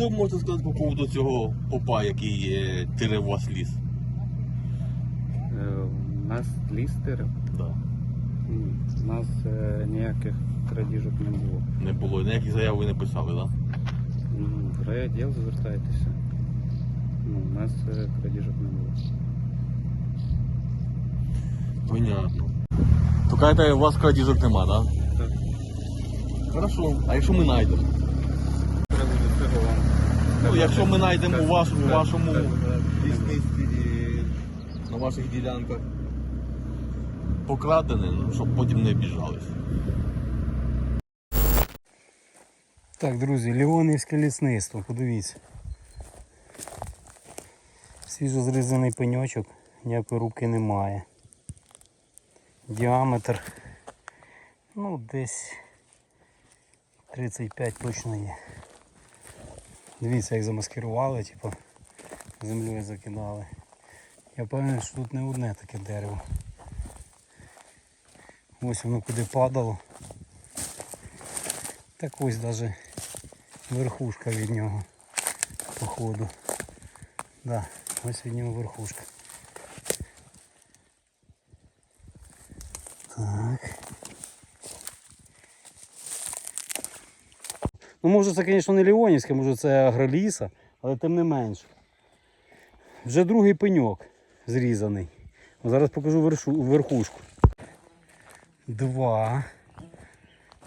що ви можете сказати по поводу цього попа, який е, тире у вас ліс? Е, У нас лістер, Да. у нас е, ніяких крадіжок не було. Не було, ніяких заяв ви не писали, так? Ну, В райвідділ звертайтеся. Ну, у нас е, крадіжок не було. Понятно. Кажете, у вас крадіжок нема, так? Так. Хорошо. А якщо ми знайдемо? Треба до цього вам. Ну, якщо ми знайдемо у вас- у вашому лісництві на ваших ділянках покрадене, ну, щоб потім не обіжались. Так, друзі, Леонівське лісництво, подивіться. Свіжо зрізаний пеньочок, ніякої рубки немає. Діаметр, ну, десь 35 точно є. Дивіться, як замаскирували, типу, землею закидали. Я певний, що тут не одне таке дерево. Ось воно куди падало. Так ось навіть верхушка від нього походу. Да, ось від нього верхушка. Ну може це, звісно, не Леонівське, може це агроліса, але тим не менше. Вже другий пеньок зрізаний. Зараз покажу верхушку. Два.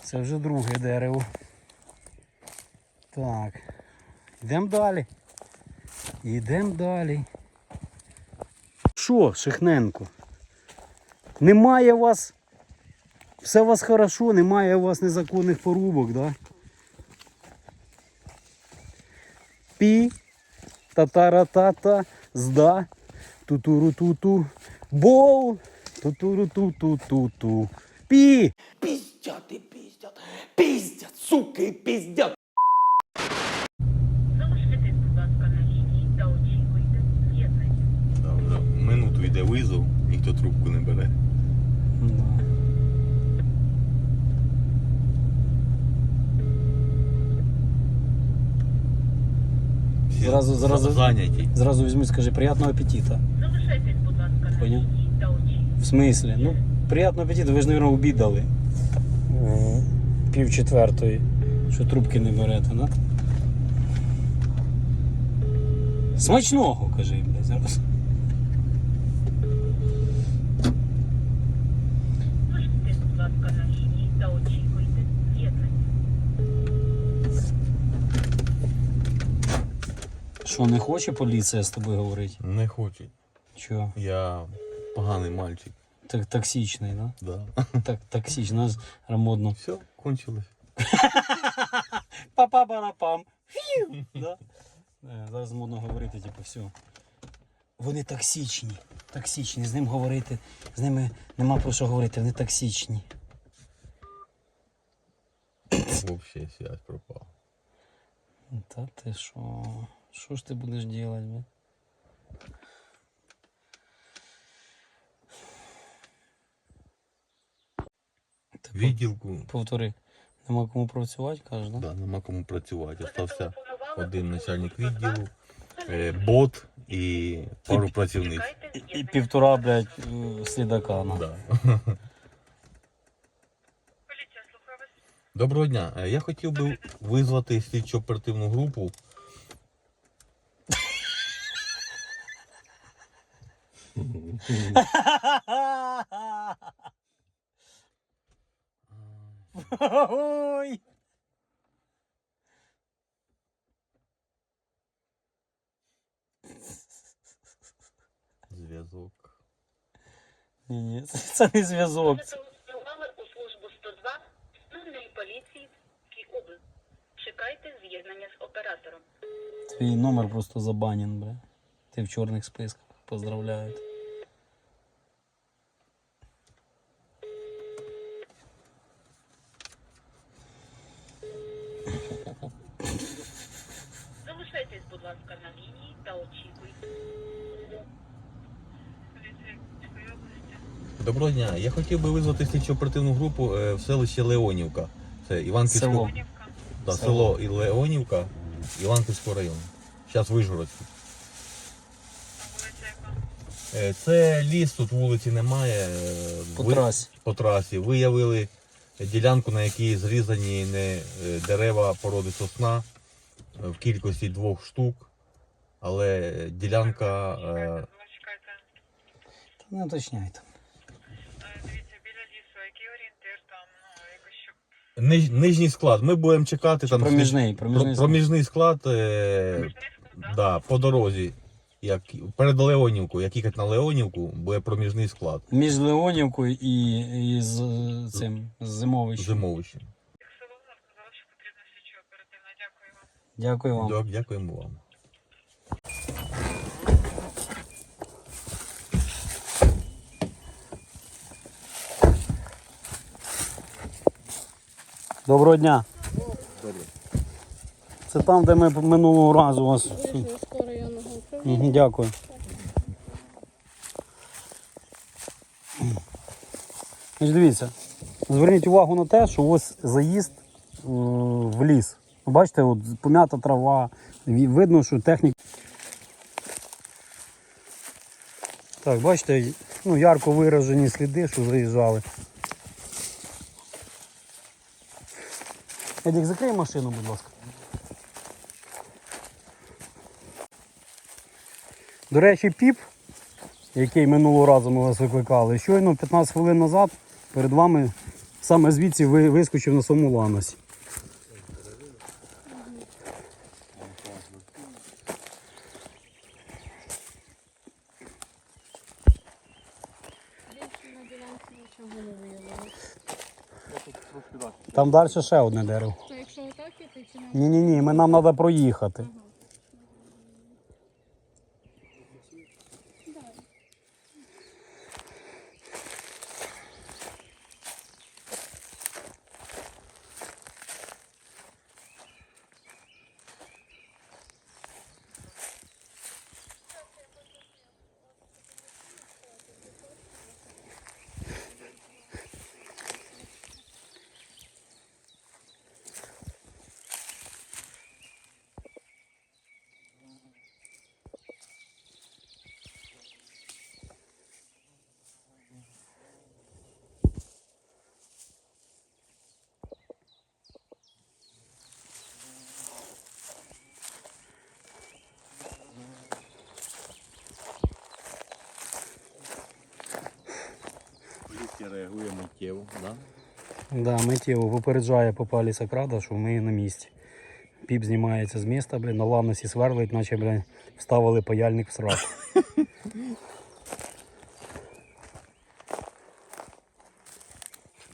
Це вже друге дерево. Так. Йдемо далі. Йдемо далі. Що, Шихненко? Немає у вас. Все у вас хорошо, немає у вас незаконних порубок, да? Пі, татара-тата, зда, тутуру-туту, бол, тутуру-ту-ту-ту-ту. Пі! Пиздят и пиздят, пиздят, суки, пиздят. Залишитесь, будь ласка, на лінії та очікуйте з'єднання. Минуту йде визов, ніхто трубку не бере. Зразу- зразу- зайняті. Зразу візьми, скажи, приятного аппетита. Залишайтесь, будь ласка, на Поняв. лінії та очікуйте. В смислі? Ну, приятного апетиту, ви ж, мабуть, обідали. Пів четвертої, що трубки не берете, на? Смачного, кажи, блядь, зараз. Залишитесь, будь ласка, на лінії та очікуйте з'єднання. Що, не хоче поліція з тобою говорити? Не хочуть. Чого? Я поганий мальчик. Так, токсичний, да? Да. Так, токсичний, нас модно. Все, кончилось. Па-па-па-пам. Да? Е, Зараз модно говорити, типу, все. Вони токсичні. Токсичні. З ним говорити. З ними нема про що говорити, вони токсичні. Вообще связь пропала. Та ти що? Що ж ти будеш робити, бля? Відділку. Повтори. Нема кому працювати, кажеш, да? Да, нема кому працювати. Остався один начальник відділу, е, бот і пару працівниць. Чекайте І, і півтора, блядь, е, слідака. Ну. Да. Доброго дня. Е, Я хотів би визвати слідчо оперативну групу. Ой! Зв'язок. Ні, ні, це, це не зв'язок. Телефонували у службу 102 Патрульної поліції області. Чекайте з'єднання з оператором. Твій номер просто забанен, бля. Ти в чорних списках. Поздравляю. Залишайтесь, будь ласка, на лінії та очікуйте. Доброго дня. Я хотів би визвати слідчо оперативну групу е, в селище Леонівка. Це Іванківське. Село. Да, Село. село і Леонівка. Іванківського району. Зараз Вижгородський. Е, Це ліс, тут вулиці немає. е, По ви- трасі. по трасі. Виявили ділянку, на якій зрізані не е, дерева породи сосна в кількості двох штук. Але ділянка е, Та Не уточняйте. Дивіться, біля лісу, який орієнтир там, ну, якось щоб ниж- нижній склад. Ми будемо чекати там Проміжний, проміжний про- проміжний склад е, да, по дорозі. Як перед Леонівкою, як їхати на Леонівку, буде проміжний склад Між Леонівкою і, і з е, цим з зимовищем. зимовищем. Дякую вам. Дякую Дякуємо вам. Доброго дня. Це там, де ми минулого разу вас. Вижницького районного. Мгм, Дякую. Значить, дивіться, зверніть увагу на те, що ось заїзд е, в ліс. Бачите, от пом'ята трава, видно, що техніка. Так, бачите, ну, ярко виражені сліди, що заїжджали. Едік, закрий машину, будь ласка. До речі, піп, який минулого разу ми вас викликали, щойно 15 хвилин назад перед вами саме звідси вискочив на своєму ланосі. Там далі ще одне дерево. То якщо отак іти, чи нам Ні, ні, ми нам треба проїхати. Поліція реагує миттєво, да? Да, миттєво попереджає попалі Сокрада, що ми на місці. Піп знімається з міста, блін, на ланосі сверлить, наче блін, вставили паяльник в сраку.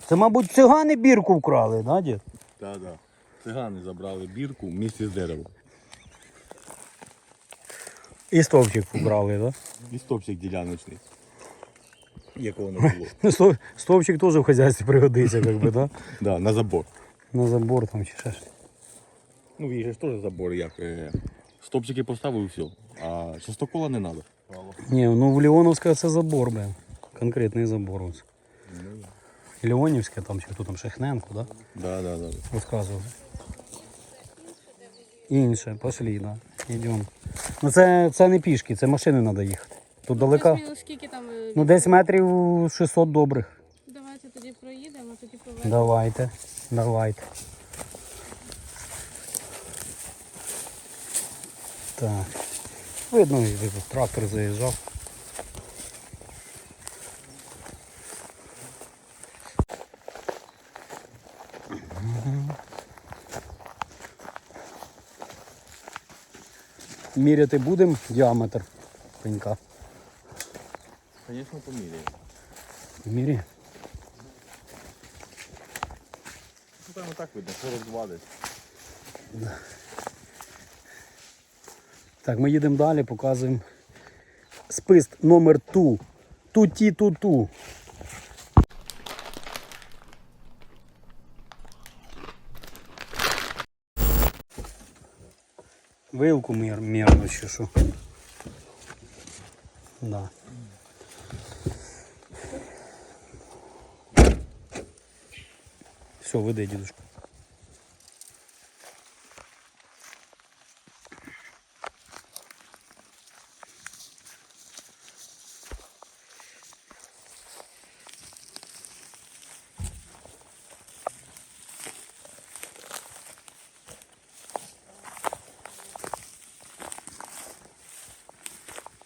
Це, мабуть, цигани бірку вкрали, да, дід? Так, так. Цигани забрали бірку в місті з деревом. І стовпчик вкрали, да? І стопчик діляночний. Якого не було. Ну, Стовпчик теж в хазяйстві пригодиться, як би, да? да, на забор. На забор там чи ще. Ну, їх же ж теж забор, як е, стопчики поставив і все. А частокола не треба. Ні, ну в Леоновська це забор, блин. Конкретний забор. Ось. Леонівське там, чи хто там Шехненко, да? Да, да, да. Розказував. Інше, пошли, да. Йдемо. Ну це, це не пішки, це машини треба їхати. Тут далеко. Плюс-мінус скільки там. е, Ну десь метрів 600 добрих. Давайте тоді проїдемо, тоді повернемо. Давайте, давайте. Так. Видно, тут трактор заїжджав. Міряти будемо діаметр пенька. Звісно, поміряємо. Мірі. Ну там так видно, 42 десь. Так, ми їдемо далі, показуємо спист номер ту. Ту-ті-ту-ту. Вилку мір, мірно чи що. Да. Все, выдай, дідушка.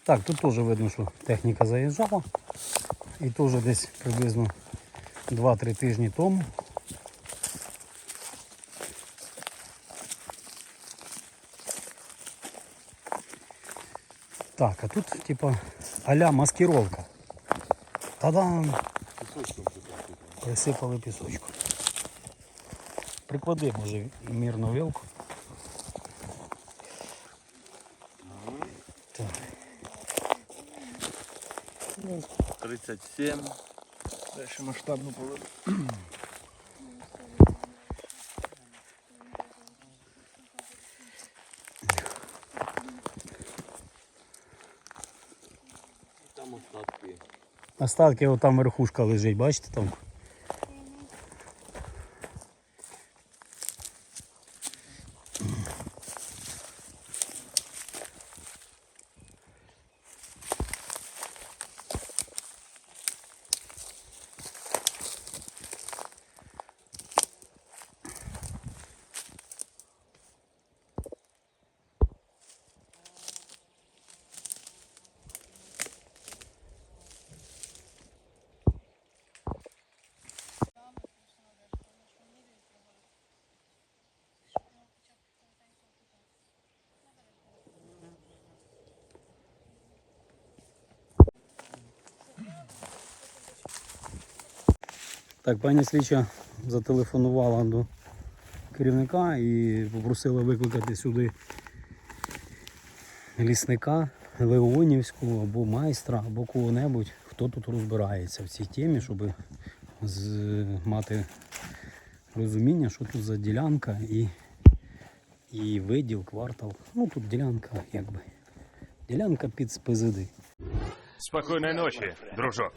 Так, тут теж видно, що техніка заїжджала. І теж десь приблизно 2-3 тижні тому. Так, а тут типа а-ля маскировка. Та-дам! Присипали пісочку. Приклади, може, мірну вилку. Так. 37. Дальше масштабну поле. Остатки. Остатки там верхушка лежить, бачите там? Так, пані слідча зателефонувала до керівника і попросила викликати сюди лісника Леонівського або майстра, або кого-небудь, хто тут розбирається в цій темі, щоб мати розуміння, що тут за ділянка і, і виділ, квартал. Ну тут ділянка якби. Ділянка під СПЗД. Спокойной ночи, дружок.